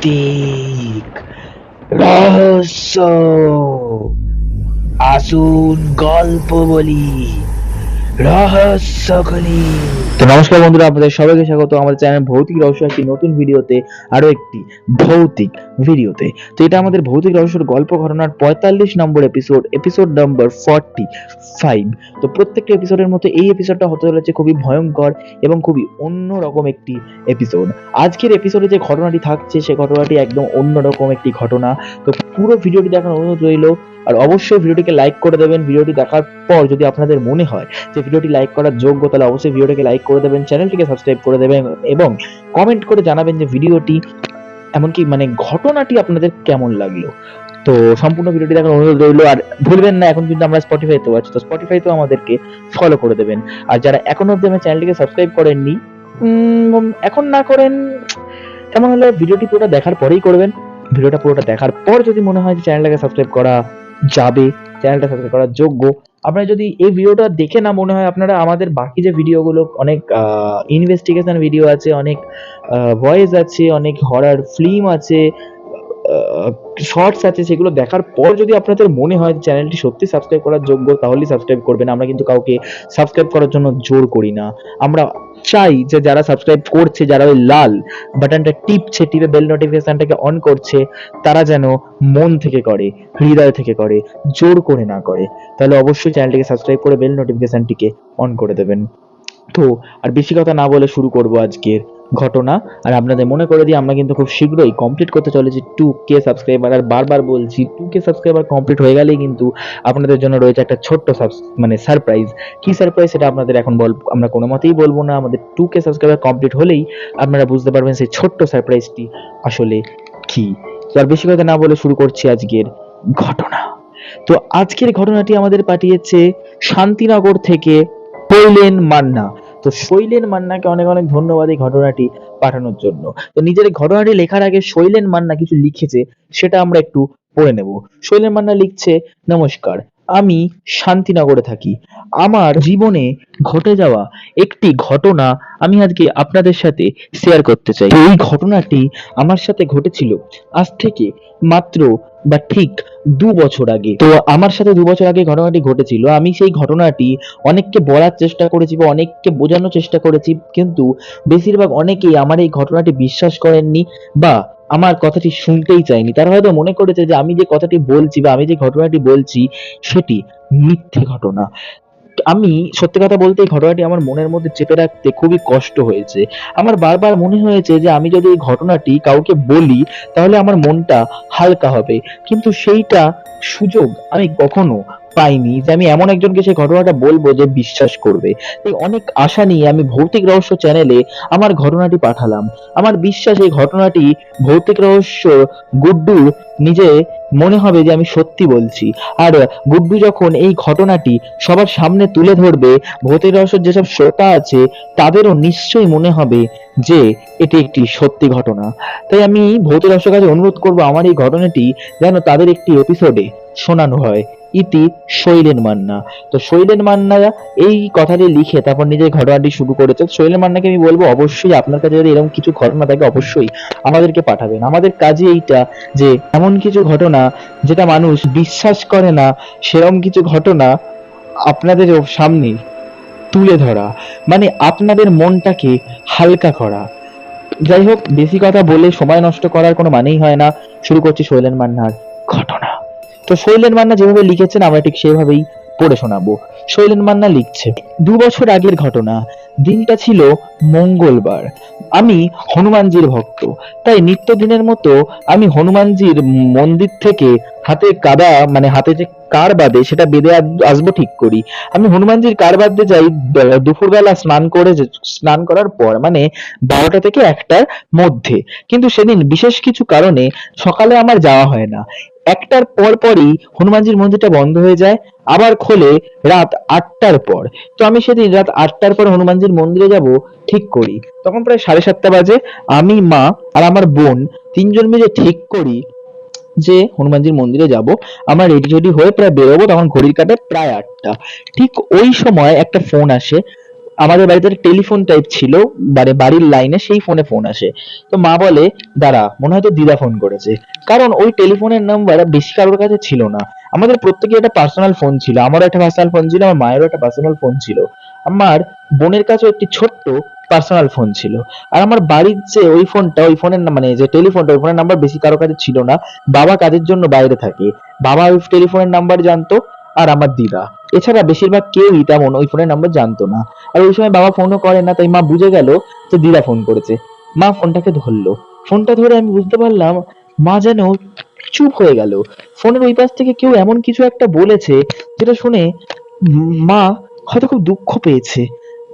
ভৌতিক রহস্য আসুন গল্প বলি রহস্য খুলি তো নমস্কার বন্ধুরা, আপনাদের সবাইকে স্বাগত। আমাদের চ্যানেল ভৌতিক রহস্য একটি নতুন ভিডিওতে আরও একটি ভৌতিক ভিডিওতে। তো এটা আমাদের ভৌতিক রহস্যের গল্প ঘটনার পঁয়তাল্লিশ নম্বর episode episode number forty five তো প্রত্যেকটা এপিসোডের মতো এই এপিসোডটা হতে চলেছে খুবই ভয়ঙ্কর এবং খুবই অন্যরকম একটি এপিসোড আজকের এপিসোডে যে ঘটনাটি থাকছে, সে ঘটনাটি একদম অন্যরকম একটি ঘটনা। তো পুরো ভিডিওটি দেখার অনুরোধ রইল আর অবশ্যই ভিডিওটিকে লাইক করে দেবেন। ভিডিওটি দেখার পর যদি আপনাদের মনে হয় যে ভিডিওটি লাইক করার যোগ্য, তাহলে অবশ্যই ভিডিওটিকে লাইক করে দেবেন চ্যানেলটিকে সাবস্ক্রাইব করে দেবেন এবং কমেন্ট করে জানাবেন যে ভিডিওটি এমনকি মানে ঘটনাটি আপনাদের কেমন লাগল। তো সম্পূর্ণ ভিডিওটি দেখার অনুরোধ রইল। আর ভুলবেন না, এখন কিন্তু আমরা স্পটিফাইতেও আছি, তো স্পটিফাইতেও আমাদেরকে ফলো করে দেবেন। আর যারা এখনও অব্দি আমার চ্যানেলটিকে সাবস্ক্রাইব করেননি এখন না করেন তেমন হলে? ভিডিওটি পুরোটা দেখার পরেই করবেন। ভিডিওটা পুরোটা দেখার পর যদি মনে হয় যে চ্যানেলটাকে সাবস্ক্রাইব করা যাবে চ্যানেলটা সাবস্ক্রাইব করার যোগ্য। আপনারা যদি এই ভিডিওটা দেখে না মনে হয়, আপনারা আমাদের বাকি যে ভিডিওগুলো, অনেক ইনভেস্টিগেশন ভিডিও আছে, অনেক ভয়েস আছে, অনেক হরার ফিল্ম আছে শর্টস আছে, সেগুলো দেখার পর যদি আপনাদের মনে হয় চ্যানেলটি সত্যি সাবস্ক্রাইব করার যোগ্য, তাহলেই সাবস্ক্রাইব করবেন। আমরা কিন্তু কাউকে সাবস্ক্রাইব করার জন্য জোর করি না। আমরা চাই যে যারা সাবস্ক্রাইব করছে, যারা ওই লাল বাটনটা টিপছে, টিপে বেল নোটিফিকেশনটাকে অন করছে, তারা যেন মন থেকে করে, হৃদয় থেকে করে, জোর করে না করে। তাহলে অবশ্যই চ্যানেলটিকে সাবস্ক্রাইব করে বেল নোটিফিকেশনটিকে অন করে দেবেন। তো, আর বেশি কথা না বলে শুরু করব আজকের। ঘটনা। আর আপনাদের মনে করে দিই, আমরা কিন্তু খুব শীঘ্রই কমপ্লিট করতে চলেছি টু কে সাবস্ক্রাইবার আর বারবার বলছি টু কে সাবস্ক্রাইবার কমপ্লিট হয়ে গেলেই কিন্তু আপনাদের জন্য রয়েছে একটা ছোট্ট মানে সারপ্রাইজ কি সারপ্রাইজ সেটা আপনাদের এখন বল আমরা কোনো মতেই বলব না। আমাদের টু কে সাবস্ক্রাইবার কমপ্লিট হলেই আপনারা বুঝতে পারবেন সেই ছোট্ট সারপ্রাইজটি আসলে কি। আর বেশি কথা না বলে শুরু করছি আজকের ঘটনা। তো আজকের ঘটনাটি আমাদের পাঠিয়েছে শান্তিনগর থেকে শৈলেন মান্না। তো শৈলেন মান্নাকে অনেক অনেক ধন্যবাদ এই ঘটনাটি পাঠানোর জন্য। তো নিজের ঘটনাটি লেখার আগে শৈলেন মান্না কিছু লিখেছে, সেটা আমরা একটু পড়ে নেব। শৈলেন মান্না লিখছে, নমস্কার আমি শান্তিনগরে থাকি। আমার জীবনে ঘটে যাওয়া একটি ঘটনা আমি আজকে আপনাদের সাথে শেয়ার করতে চাই। এই ঘটনাটি আমার সাথে ঘটেছিল আজ থেকে মাত্র বা ঠিক দু বছর আগে। তো আমার সাথে দু বছর আগে ঘটনাটি ঘটেছিল। আমি সেই ঘটনাটি অনেককে বলার চেষ্টা করেছি বা অনেককে বোঝানোর চেষ্টা করেছি, কিন্তু বেশিরভাগ অনেকেই আমার এই ঘটনাটি বিশ্বাস করেননি বা আমার কথাটি শুনতেই চায়নি তারা হয়তো মনে করেছে যে আমি যে কথাটি বলছি বা আমি যে ঘটনাটি বলছি, সেটি মিথ্যে ঘটনা। আমি সত্যি কথা বলতে এই ঘটনাটি আমার মনের মধ্যে চেপে রাখতে খুবই কষ্ট হয়েছে। আমার বারবার মনে হয়েছে যে আমি যদি এই ঘটনাটি কাউকে বলি, তাহলে আমার মনটা হালকা হবে। কিন্তু সেইটা সুযোগ আমি কখনো পাইনি যে আমি এমন একজনকে সেই ঘটনাটা বলব যে বিশ্বাস করবে। তাই অনেক আশা নিয়ে আমি ভৌতিক রহস্য চ্যানেলে আমার ঘটনাটি পাঠালাম। আমার বিশ্বাস এই ঘটনাটি ভৌতিক রহস্য গুড্ডুর নিজে মনে হবে যে আমি সত্যি বলছি। আর গুড্ডু যখন এই ঘটনাটি সবার সামনে তুলে ধরবে, ভৌতিক রহস্যের যেসব শ্রোতা আছে তাদেরও নিশ্চয়ই মনে হবে যে এটি একটি সত্যি ঘটনা। তাই আমি ভৌতিক রহস্যের কাছে অনুরোধ করব আমার এই ঘটনাটি যেন তাদের একটি এপিসোডে শোনানো হয়। ইতি শৈলেন মান্না। তো শৈলেন মান্না এই কথাটি লিখে তারপর নিজের ঘটনাটি শুরু করেছে। শৈলেন মান্নাকে আমি বলব, অবশ্যই আপনার কাছে যদি এরকম কিছু ঘটনা থাকে, অবশ্যই আমাদেরকে পাঠাবেন। আমাদের কাজে এইটা যে, এমন কিছু ঘটনা যেটা মানুষ বিশ্বাস করে না, সেরকম কিছু ঘটনা আপনাদের সামনে তুলে ধরা। মানে আপনাদের মনটাকে হালকা করা। যাই হোক, বেশি কথা বলে সময় নষ্ট করার কোনো মানেই হয় না। শুরু করছি শৈলেন মান্নার ঘটনা। তো শৈলেন মান্না যেভাবে লিখেছেন, আমরা ঠিক সেভাবেই পড়ে শোনাবো। শৈলেন মান্না লিখছে, দু বছর আগের ঘটনা। দিনটা ছিল মঙ্গলবার। আমি হনুমানজির ভক্ত। তাই নিত্যদিনের মতো আমি হনুমানজির মন্দির থেকে হাতে কাদা মানে হাতে যে কার বাঁধে, সেটা বেঁধে আসব ঠিক করি। আমি হনুমানজির কার বাঁধতে যাই দুপুরবেলা স্নান করে স্নান করার পর মানে বারোটা থেকে একটার মধ্যে। কিন্তু সেদিন বিশেষ কিছু কারণে সকালে আমার যাওয়া হয় না। একটার পর পরই হনুমানজির মন্দিরটা বন্ধ হয়ে যায়, আবার খোলে রাত আটটার পর। তো আমি সেদিন রাত আটটার পর হনুমানজির মন্দিরে যাব, ঠিক করি। তখন প্রায় সাড়ে সাতটা বাজে। আমি, মা আর আমার বোন তিনজন মিলে ঠিক করি যে হনুমানজির মন্দিরে যাব। আমরা রেডি রেডি হয়ে প্রায় বেরোবো, তখন ঘড়ির কাটে প্রায় আটটা। ঠিক ওই সময় একটা ফোন আসে। আমাদের বাড়িতে টেলিফোন টাইপ ছিল মানে বাড়ির লাইনে সেই ফোনে ফোন আসে। তো মা বলে, দাঁড়া, মনে হয় তো দিদা ফোন করেছে। কারণ ওই টেলিফোনের নাম্বার বেশি কারোর কাছে ছিল না। আমাদের প্রত্যেকের একটা পার্সোনাল ফোন ছিল, আমারও একটা পার্সোনাল ফোন ছিল, আমার মায়েরও একটা পার্সোনাল ফোন ছিল। আমার বোনের কাছেও একটি ছোট্ট পার্সোনাল ফোন ছিল। আর আমার বাড়ির যে ওই ফোনটা ওই ফোনের মানে যে টেলিফোনটা ওই ফোনের নাম্বার বেশি কারও কাছে ছিল না। বাবা কাজের জন্য বাইরে থাকে। বাবা ওই টেলিফোনের নাম্বার জানতো, আর আমার দিদা। এছাড়া বেশিরভাগ কেউই তেমন ওই ফোনের নাম্বার জানতো না। আর ওই সময় বাবা ফোনও করে না, তাই মা বুঝে গেল যে দিদা ফোন করেছে। মা ফোনটাকে ধরলো। ফোনটা ধরে আমি বুঝতে পারলাম, মা যেন চুপ হয়ে গেল। ফোনের ওই পাশ থেকে কেউ এমন কিছু একটা বলেছে, যেটা শুনে মা হয়তো খুব দুঃখ পেয়েছে।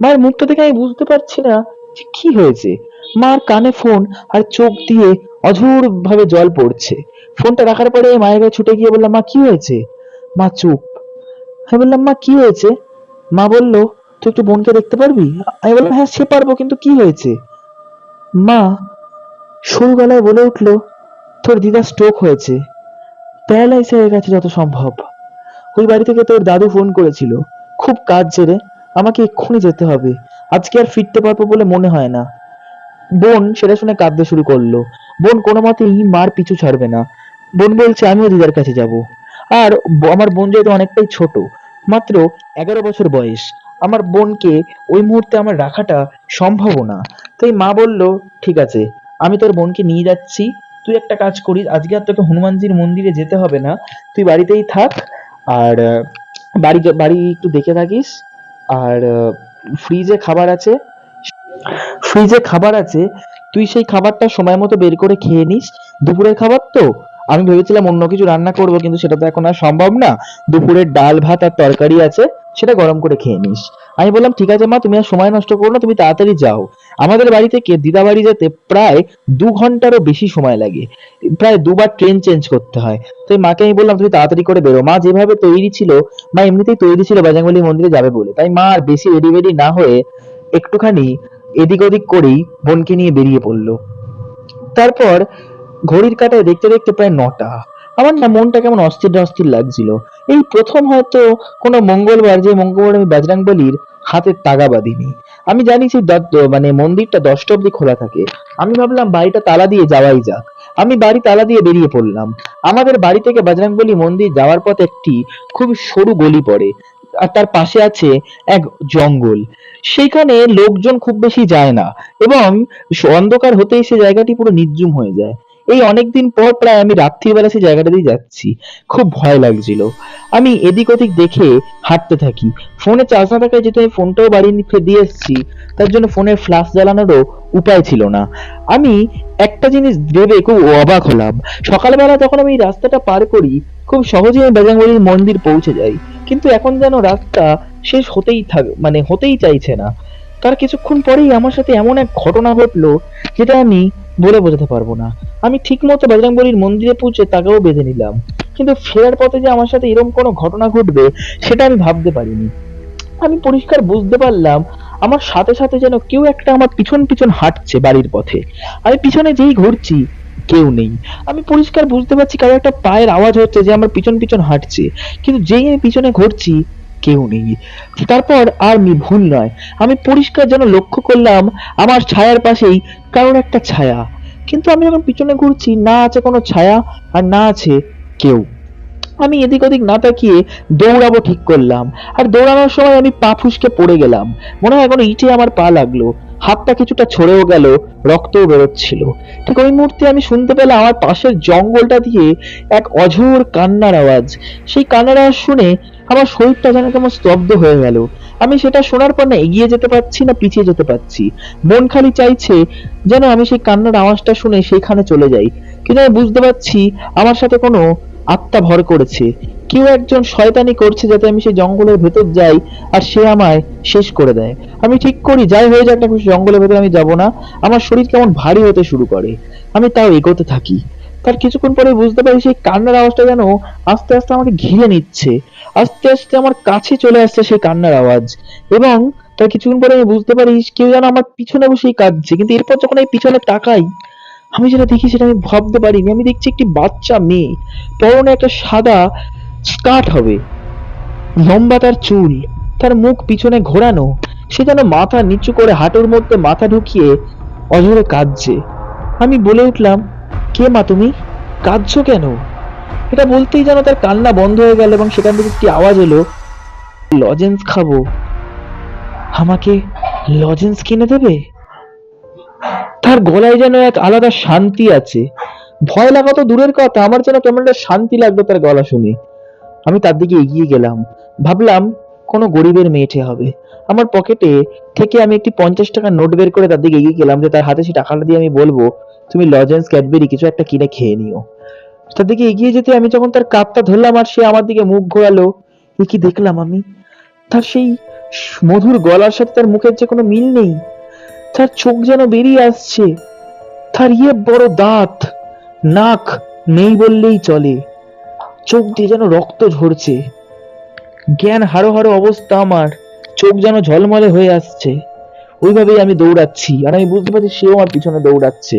মায়ের মুখটা দেখে আমি বুঝতে পারছি না যে কি হয়েছে। মার কানে ফোন আর চোখ দিয়ে অঝোর ভাবে জল পড়ছে। ফোনটা রাখার পরে মায়ের কাছে ছুটে গিয়ে বললাম, মা, কি হয়েছে? মা চুপ। আমি বললাম, মা, কি হয়েছে? মা বলল, তুই একটু বোনকে দেখতে পারবি? আমি বললাম হ্যাঁ সে পারব, কিন্তু কি হয়েছে? মা সরু গলায় বলে উঠল, তোর দিদা স্ট্রোক হয়েছে। প্যারালাইজ হয়ে গেছে যত সম্ভব। ওই বাড়ি থেকে তোর দাদু ফোন করেছিল। খুব কাজ ছেড়ে আমাকে এক্ষুনি যেতে হবে। আজকে আর ফিরতে পারব বলে মনে হয় না। বোন সেটা শুনে কাঁদতে শুরু করল। বোন কোনো মতেই মার পিছু ছাড়বে না। বোন বলছে, আমিও দিদার কাছে যাব। আর আমার বোন যেহেতু অনেকটাই ছোট, মাত্র এগারো বছর বয়স, আমার বোনকে ওই মুহূর্তে আমার রাখাটা সম্ভব না। তাই মা বলল, ঠিক আছে, আমি তোর বোনকে নিয়ে যাচ্ছি, তুই একটা কাজ করিস, আজকে আর তোকে হনুমানজির মন্দিরে যেতে হবে না, তুই বাড়িতেই থাক, আর, বাড়ি বাড়ি একটু দেখে থাকিস, আর ফ্রিজে খাবার আছে ফ্রিজে খাবার আছে, তুই সেই খাবারটা সময় মতো বের করে খেয়ে নিস, দুপুরের খাবার তো আমি ভেবেছিলাম অন্য কিছু রান্না করব, কিন্তু সেটা তো এখন আর সম্ভব না। দুপুরের ডাল, ভাত আর তরকারি আছে, সেটা গরম করে খেয়ে নিস। আমি বললাম, ঠিক আছে মা, তুমি আর সময় নষ্ট করো না, তুমি তাড়াতাড়ি যাও। আমাদের বাড়ি থেকে দিদা বাড়ি যেতে প্রায় দু ঘন্টারও বেশি সময় লাগে। প্রায় দুবার ট্রেন চেঞ্জ করতে হয়। তো মাকে আমি বললাম, তুমি তাড়াতাড়ি করে বেরো। মা যেভাবে তৈরি ছিল, মা এমনিতেই তৈরি ছিল বাজাঙ্গলি মন্দিরে যাবে বলে। তাই মা আর বেশি রেডি বেডি না হয়ে একটুখানি এদিক ওদিক করেই বোনকে নিয়ে বেরিয়ে পড়ল। তারপর ঘড়ির কাঁটায় দেখতে দেখতে প্রায় নটা। আমার না মনটা কেমন অস্থির অস্থির লাগছিল। এই প্রথম হয়তো কোনো মঙ্গলবার যে মঙ্গলবার আমি বাজরাং বলির হাতের তাগা বাঁধিনি। আমি জানি সেই মানে মন্দিরটা দশটা অব্দি খোলা থাকে। আমি ভাবলাম বাড়িটা তালা দিয়ে যাওয়াই যাক। আমি বাড়ি তালা দিয়ে বেরিয়ে পড়লাম। আমাদের বাড়ি থেকে বাজরাংবলী মন্দির যাওয়ার পথ একটি খুব সরু গলি পড়ে। আর তার পাশে আছে এক জঙ্গল। সেখানে লোকজন খুব বেশি যায় না। এবং অন্ধকার হতেই সে জায়গাটি পুরো নির্জুম হয়ে যায়। এই অনেকদিন পর প্রায় আমি রাত্রিবেলা সেই জায়গাটা দিয়ে যাচ্ছি। খুব ভয় লাগছিল। আমি এদিক ওদিক দেখে হাঁটতে থাকি। ফোনে চার্জ না থাকায় যেহেতু আমি ফোনটাও বাড়ি নিয়ে দিয়ে এসেছি, তার জন্য ফোনের ফ্ল্যাশ জ্বালানোরও উপায় ছিল না। আমি একটা জিনিস ভেবে খুব অবাক হলাম। সকালবেলা যখন আমি রাস্তাটা পার করি, খুব সহজেই আমি বেজাঙ্গলির মন্দির পৌঁছে যাই। কিন্তু এখন যেন রাস্তা শেষ হতেই থাক মানে হতেই চাইছে না। তার কিছুক্ষণ পরেই আমার সাথে এমন এক ঘটনা ঘটলো, যেটা আমি বলে বোঝাতে পারব না। আমি ঠিক মতো বজরংবলির মন্দিরে পৌঁছে তাকেও বেঁধে নিলাম। কিন্তু ফেরার পথে যে আমার সাথে এরকম কোনো ঘটনা ঘটবে, সেটা আমি ভাবতে পারিনি। আমি পরিষ্কার বুঝতে পারলাম, আমার সাথে সাথে যেন কেউ একটা আমার পিছন পিছন হাঁটছে বাড়ির পথে। আমি পিছনে যেই ঘুরছি, কেউ নেই। আমি পরিষ্কার বুঝতে পারছি কারও একটা পায়ের আওয়াজ হচ্ছে যে আমার পিছন পিছন হাঁটছে। কিন্তু যেই আমি পিছনে ঘুরছি কেউ নেই। তারপর আর মি ভুল নয়। আমি পরিষ্কার যেন লক্ষ্য করলাম, আমার ছায়ার পাশেই কারোর একটা ছায়া। কিন্তু আমি যখন পিছনে ঘুরছি, না আছে কোনো ছায়া আর না আছে কেউ। আমি এদিক ওদিক না তাকিয়ে দৌড়াবো ঠিক করলাম। আর দৌড়ানোর সময় আমি পা ফুসকে পড়ে গেলাম। মনে হয় কোনো ইটে আমার পা লাগল। হাতটা কিছুটা ছড়েও গেল, রক্তও বেরোচ্ছিল। ঠিক ওই মুহূর্তে আমি শুনতে পেলাম আমার পাশের জঙ্গলটা দিয়ে এক অঝোর কান্নার আওয়াজ। সেই কান্নার আওয়াজ শুনে আমার শরীরটা যেন কেমন স্তব্ধ হয়ে গেল। আমি সেটা শোনার পর না এগিয়ে যেতে পারছি না, পিছিয়ে যেতে পারছি। মন খালি চাইছে যেন আমি সেই কান্নার আওয়াজটা শুনে সেইখানে চলে যাই। কিন্তু আমি বুঝতে পারছি আমার সাথে কোনো আত্মা ভর করেছে। কেউ একজন শয়তানি করছে যাতে আমি সেই জঙ্গলের ভেতর যাই আর সে আমায় শেষ করে দেয়। আমি ঠিক করি, যাই হয়ে যাক না জঙ্গলের ভেতর আমি যাব না। আমার শরীর কেমন ভারী হতে শুরু করে। আমি তাও এগোতে থাকি। তার কিছুক্ষণ পরে বুঝতে পারি সেই কান্নার আওয়াজটা যেন আস্তে আস্তে আমাকে ঘিরে নিচ্ছে। আস্তে আস্তে আমার কাছে চলে আসছে সেই কান্নার আওয়াজ। এবং তার কিছুক্ষণ পরে আমি বুঝতে পারি কেউ যেন আমার পিছনে বসেই কাঁদছে। কিন্তু এরপর যখন আমি পিছনে তাকাই, আমি যেটা দেখি সেটা আমি ভাবতে পারিনি। আমি দেখছি একটি বাচ্চা মেয়ে। পরনে একটা সাদা স্কার্ট হবে। লম্বা তার চুল, তার মুখ পিছনে ঘোরানো, সে যেন মাথা নিচু করে হাঁটুর মধ্যে মাথা ঢুকিয়ে অঝরে কাঁদছে। আমি বলে উঠলাম, কে মা তুমি? কাঁদছো কেন? এটা বলতেই যেন তার কান্না বন্ধ হয়ে গেল এবং সেখান থেকে একটি আওয়াজ এলো, লজেন্স খাব। আমাকে লজেন্স কিনে দেবে? তার গলায় যেন এক আলাদা শান্তি আছে। ভয় লাগা তো দূরের কথা, আমার যেন কেমন একটা শান্তি লাগল তার গলা শুনে। আমি তার দিকে এগিয়ে গেলাম। ভাবলাম, কোনো গরিবের মেয়েটে হবে। আমার পকেটে থেকে আমি একটি পঞ্চাশ টাকার নোট বের করে তার দিকে এগিয়ে গেলাম যে, তার হাতে সেই টাকাটা দিয়ে আমি বলব, তুমি লজেন্স ক্যাডবেরি কিছু একটা কিনে খেয়ে নিও। তার দিকে এগিয়ে যেতে আমি যখন তার কাপটা ধরলাম আর সে আমার দিকে মুখ ঘোরালো, এ কি দেখলাম আমি? তার সেই মধুর গলার সাথে তার মুখের যে কোনো মিল নেই। তার চোখ যেন বেরিয়ে আসছে। তার ইয়ে বড় দাঁত, নাক নেই বললেই চলে। চোখ দিয়ে যেন রক্ত ঝরছে। জ্ঞান হারো হারো অবস্থা আমার, চোখ যেন ঝলমলে হয়ে আসছে। ওইভাবেই আমি দৌড়াচ্ছি, আর আমি বুঝতে পারছি সেও আমার পিছনে দৌড়াচ্ছে।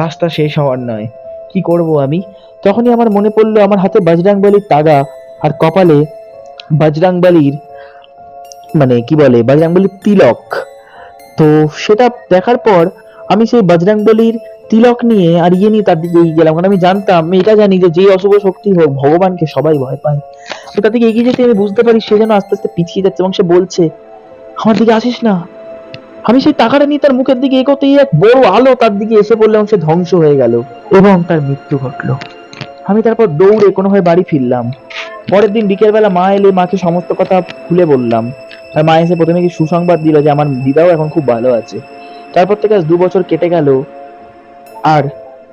রাস্তা শেষ হওয়ার নয়, কি করব আমি? তখনই আমার মনে পড়ল আমার হাতে বাজরাংবালির তাগা, আর কপালে বাজরাংবালির মানে কি বলে বাজরাংবালির তিলক। তো সেটা দেখার পর আমি সেই বজরংবলির তিলক নিয়ে আর ইয়ে নিয়ে তার দিকে এগিয়ে গেলাম। কারণ আমি জানতাম, আমি এটা জানি যে যে অশুভ শক্তি হোক, ভগবানকে সবাই ভয় পায়। তো তার দিকে এগিয়ে যেতে আমি বুঝতে পারি সে যেন আস্তে আস্তে পিছিয়ে যাচ্ছে এবং সে বলছে, আমার দিকে আসিস না। আমি সেই টাকাটা নিয়ে তার মুখের দিকে এগোতেই এক বড় আলো তার দিকে এসে পড়ল এবং সে ধ্বংস হয়ে গেল এবং তার মৃত্যু ঘটলো। আমি তারপর দৌড়ে কোনোভাবে বাড়ি ফিরলাম। পরের দিন বিকেলবেলা মা এলে মাকে সমস্ত কথা খুলে বললাম। আর মা এসে প্রথমে কি সুসংবাদ দিল যে আমার দিদাও এখন খুব ভালো আছে। তারপর থেকে আজ দু বছর কেটে গেল। আর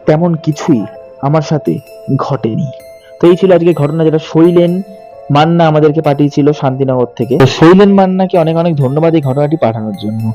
তেমন কিছুই আমার সাথে ঘটেনি। তো এই ছিল আজকে ঘটনা যেটা শৈলেন মান্না আমাদেরকে পাঠিয়েছিল শান্তিনগর থেকে। তো শৈলেন মান্নাকে অনেক অনেক ধন্যবাদ এই ঘটনাটি পাঠানোর জন্য।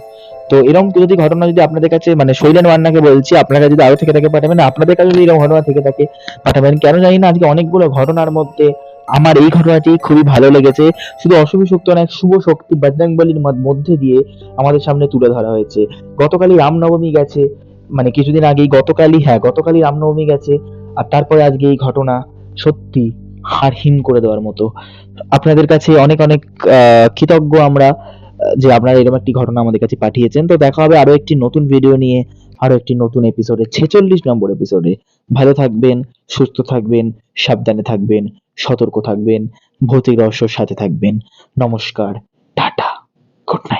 তো এরকম যদি ঘটনা যদি আপনাদের কাছে মানে শৈলেন মান্নাকে বলছি, আপনার যদি আরও থেকে থাকে পাঠাবেন, আপনাদের কাছে যদি এরকম ঘটনা থেকে থাকে পাঠাবেন, কেন জানি না আজকে অনেকগুলো ঘটনার মধ্যে আমার এই ঘটনাটি খুবই ভালো লেগেছে। শুধু অশুভ শক্তি অনেক শুভ শক্তি বজরংবলির মধ্যে দিয়ে আমাদের সামনে তুলে ধরা হয়েছে। গতকালই রামনবমী গেছে মানে কিছুদিন আগেই, গতকালই হ্যাঁ গতকালই রামনবমী গেছে, আর তারপরে আজকে এই ঘটনা সত্যি হার হিম করে দেওয়ার মতো। আপনাদের কাছে অনেক অনেক কৃতজ্ঞ আমরা যে আপনারা এরকম একটি ঘটনা আমাদের কাছে পাঠিয়েছেন। তো দেখা হবে আরও একটি নতুন ভিডিও নিয়ে আরও একটি নতুন এপিসোডে ছেচল্লিশ নম্বর এপিসোডে ভালো থাকবেন, সুস্থ থাকবেন, সাবধানে থাকবেন, সতর্ক থাকবেন, ভৌতিক রহস্যর সাথে থাকবেন। নমস্কার